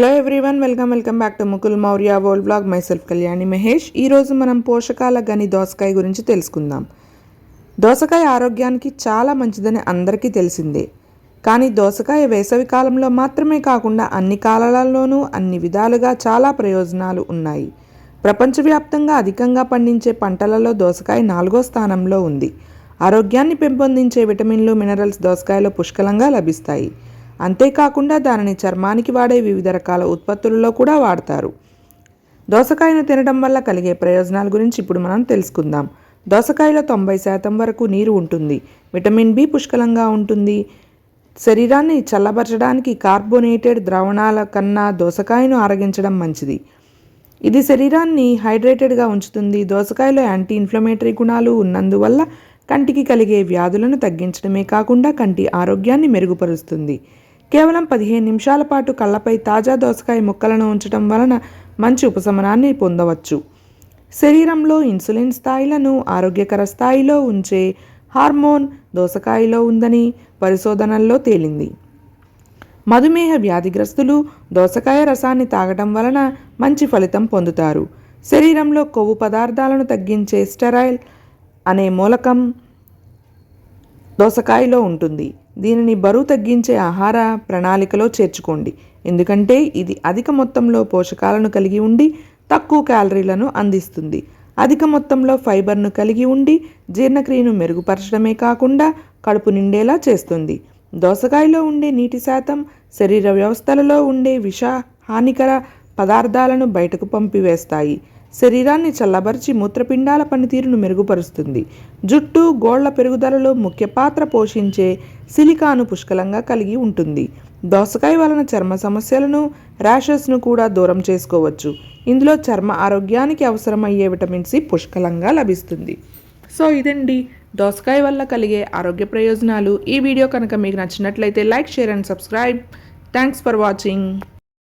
Hello everyone welcome welcome back to Mukul Maurya world blog myself Kalyani Mahesh ఈరోజు మనం పోషకాల గని దోసకాయ గురించి తెలుసుకుందాం. దోసకాయ ఆరోగ్యానికి చాలా మంచిదని అందరికీ తెలిసిందే. కానీ దోసకాయ వేసవి కాలంలో మాత్రమే కాకుండా అన్ని కాలాలలోనూ అన్ని విధాలుగా చాలా ప్రయోజనాలు ఉన్నాయి. ప్రపంచవ్యాప్తంగా అధికంగా పండించే పంటలలో దోసకాయ నాలుగో స్థానంలో ఉంది. ఆరోగ్యాన్ని పెంపొందించే విటమిన్లు మినరల్స్ దోసకాయలో పుష్కలంగా లభిస్తాయి. అంతేకాకుండా దానిని చర్మానికి వాడే వివిధ రకాల ఉత్పత్తులలో కూడా వాడతారు. దోసకాయను తినడం వల్ల కలిగే ప్రయోజనాల గురించి ఇప్పుడు మనం తెలుసుకుందాం. దోసకాయలో తొంభై శాతం వరకు నీరు ఉంటుంది. విటమిన్ బి పుష్కలంగా ఉంటుంది. శరీరాన్ని చల్లబరచడానికి కార్బోనేటెడ్ ద్రావణాల కన్నా దోసకాయను ఆరగించడం మంచిది. ఇది శరీరాన్ని హైడ్రేటెడ్గా ఉంచుతుంది. దోసకాయలో యాంటీ ఇన్ఫ్లమేటరీ గుణాలు ఉన్నందువల్ల కంటికి కలిగే వ్యాధులను తగ్గించడమే కాకుండా కంటి ఆరోగ్యాన్ని మెరుగుపరుస్తుంది. కేవలం పదిహేను నిమిషాల పాటు కళ్ళపై తాజా దోసకాయ ముక్కలను ఉంచడం వలన మంచి ఉపశమనాన్ని పొందవచ్చు. శరీరంలో ఇన్సులిన్ స్థాయిలను ఆరోగ్యకర స్థాయిలో ఉంచే హార్మోన్ దోసకాయలో ఉందని పరిశోధనల్లో తేలింది. మధుమేహ వ్యాధిగ్రస్తులు దోసకాయ రసాన్ని తాగటం వలన మంచి ఫలితం పొందుతారు. శరీరంలో కొవ్వు పదార్థాలను తగ్గించే స్టెరాయిల్ అనే మూలకం దోసకాయలో ఉంటుంది. దీనిని బరువు తగ్గించే ఆహార ప్రణాళికలో చేర్చుకోండి. ఎందుకంటే ఇది అధిక మొత్తంలో పోషకాలను కలిగి ఉండి తక్కువ క్యాలరీలను అందిస్తుంది. అధిక మొత్తంలో ఫైబర్ను కలిగి ఉండి జీర్ణక్రియను మెరుగుపరచడమే కాకుండా కడుపు నిండేలా చేస్తుంది. దోసకాయలో ఉండే నీటి శాతం శరీర వ్యవస్థలలో ఉండే విష హానికర పదార్థాలను బయటకు పంపివేస్తాయి. శరీరాన్ని చల్లబరిచి మూత్రపిండాల పనితీరును మెరుగుపరుస్తుంది. జుట్టు గోళ్ళ పెరుగుదలలో ముఖ్య పాత్ర పోషించే సిలికాను పుష్కలంగా కలిగి ఉంటుంది. దోసకాయ వలన చర్మ సమస్యలను ర్యాషెస్ను కూడా దూరం చేసుకోవచ్చు. ఇందులో చర్మ ఆరోగ్యానికి అవసరమయ్యే విటమిన్ సి పుష్కలంగా లభిస్తుంది. సో ఇదండి. దోసకాయ వల్ల కలిగే ఆరోగ్య ప్రయోజనాలు. ఈ వీడియో కనుక మీకు నచ్చినట్లయితే like share and subscribe. Thanks for watching.